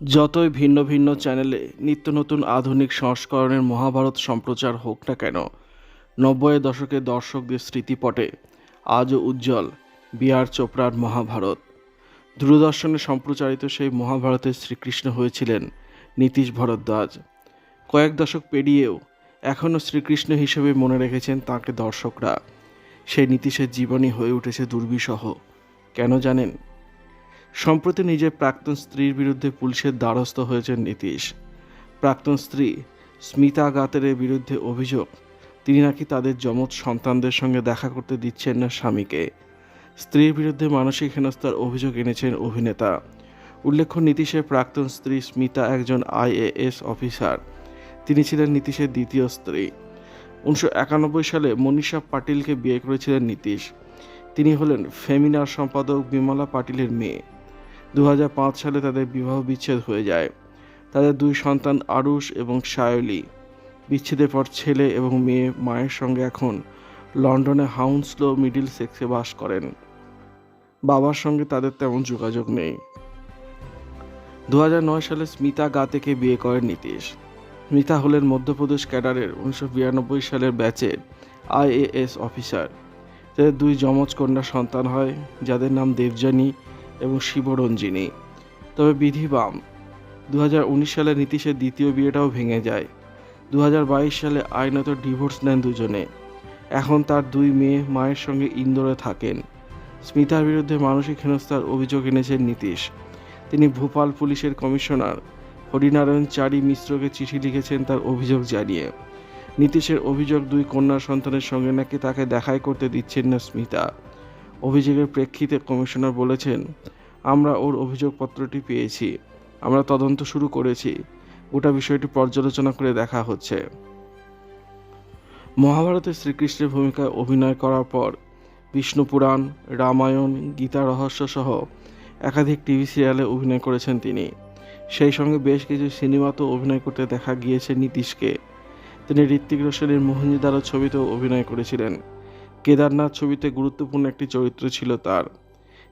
যতই ভিন্ন ভিন্ন চ্যানেলে নিত্য নতুন আধুনিক সংস্করণের মহাভারত সম্প্রচার হোক না কেন, নব্বইয়ের দশকে দর্শকদের স্মৃতিপটে আজও উজ্জ্বল বিআর চোপড়ার মহাভারত। দূরদর্শনে সম্প্রচারিত সেই মহাভারতের শ্রীকৃষ্ণ হয়েছিলেন নীতিশ ভরদ্বাজ। কয়েক দশক পেরিয়েও এখনও শ্রীকৃষ্ণ হিসেবে মনে রেখেছেন তাকে দর্শকরা। সেই নীতিশের জীবনী হয়ে উঠেছে দুর্বিষহ। কেন জানেন? সম্প্রতি নিজের প্রাক্তন স্ত্রীর বিরুদ্ধে পুলিশের দ্বারস্থ হয়েছেন নীতিশ। প্রাক্তন স্ত্রী স্মিতা গাতেরের বিরুদ্ধে অভিযোগ, তিনি নাকি তাদের যমজ সন্তানদের সঙ্গে দেখা করতে দিচ্ছেন না স্বামীকে। স্ত্রীর বিরুদ্ধে মানসিক হেনস্থার অভিযোগ এনেছেন অভিনেতা। উল্লেখ্য, নীতিশের প্রাক্তন স্ত্রী স্মিতা একজন আইএএস অফিসার। তিনি ছিলেন নীতিশের দ্বিতীয় স্ত্রী। উনিশশো একানব্বই সালে মনীষা পাটিলকে বিয়ে করেছিলেন নীতিশ। তিনি হলেন ফেমিনার সম্পাদক বিমলা পাটিলের মেয়ে। দু হাজার পাঁচ সালে তাদের বিবাহ বিচ্ছেদ হয়ে যায়। তাদের দুই সন্তান আরুষ এবং সায়লি বিচ্ছেদের পর ছেলে এবং মেয়ে মায়ের সঙ্গে এখন লন্ডনে হাউন্সলো মিডিল সেক্সে বাস করেন। বাবার সঙ্গে তাদের তেমন যোগাযোগ নেই। দু হাজার নয় সালে স্মিতা গাতেকে বিয়ে করেন নীতিশ। স্মিতা হলেন মধ্যপ্রদেশ ক্যাডারের উনিশশো বিরানব্বই সালের ব্যাচের আইএএস অফিসার। তাদের দুই যমজ কন্যা সন্তান হয়, যাদের নাম দেবযানী এবং শিবরঞ্জিনী তবে বিধি বাম দু হাজার উনিশ সালে নীতিশের দ্বিতীয় বিয়েটাও ভেঙে যায়। দু হাজার বাইশ সালে আইনত ডিভোর্স নেন দুজনে। এখন তার দুই মেয়ে মায়ের সঙ্গে ইন্দোরে থাকেন। স্মিতার বিরুদ্ধে মানসিক হেনস্থার অভিযোগ এনেছেন নীতিশ। তিনি ভোপাল পুলিশের কমিশনার। হরিনারায়ণ চারি মিশ্রকে চিঠি লিখেছেন তার অভিযোগ জানিয়ে। নীতিশের অভিযোগ দুই কন্যা সন্তানের সঙ্গে নাকি তাকে দেখাই করতে দিচ্ছেন না স্মিতা। অভিযোগের প্রেক্ষিতে কমিশনার বলেছেন, আমরা ওর অভিযোগপত্রটি পেয়েছি। আমরা তদন্ত শুরু করেছি। গোটা বিষয়টি পর্যালোচনা করে দেখা হচ্ছে। মহাভারতে শ্রীকৃষ্ণের ভূমিকায় অভিনয় করার পর বিষ্ণু পুরাণ, রামায়ণ, গীতা রহস্য সহ একাধিক টিভি সিরিয়ালে অভিনয় করেছেন তিনি। সেই সঙ্গে বেশ কিছু সিনেমাতেও অভিনয় করতে দেখা গিয়েছে নীতিশকে। তিনি ঋত্বিক রোশনের মোহনজিদারো ছবিতেও অভিনয় করেছিলেন। কেদারনাথ ছবিতে গুরুত্বপূর্ণ একটি চরিত্র ছিল তার।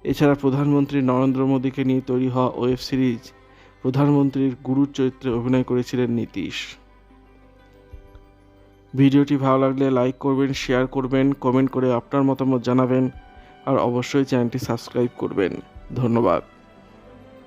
এছাড়া প্রধানমন্ত্রী নরেন্দ্র মোদীকে নিয়ে তৈরি হওয়া ওয়েব সিরিজ প্রধানমন্ত্রীর গুরুর চরিত্রে অভিনয় করেছিলেন নীতিশ। ভিডিওটি ভালো লাগলে লাইক করবেন, শেয়ার করবেন, কমেন্ট করে আপনার মতামত জানাবেন, আর অবশ্যই চ্যানেলটি সাবস্ক্রাইব করবেন। ধন্যবাদ।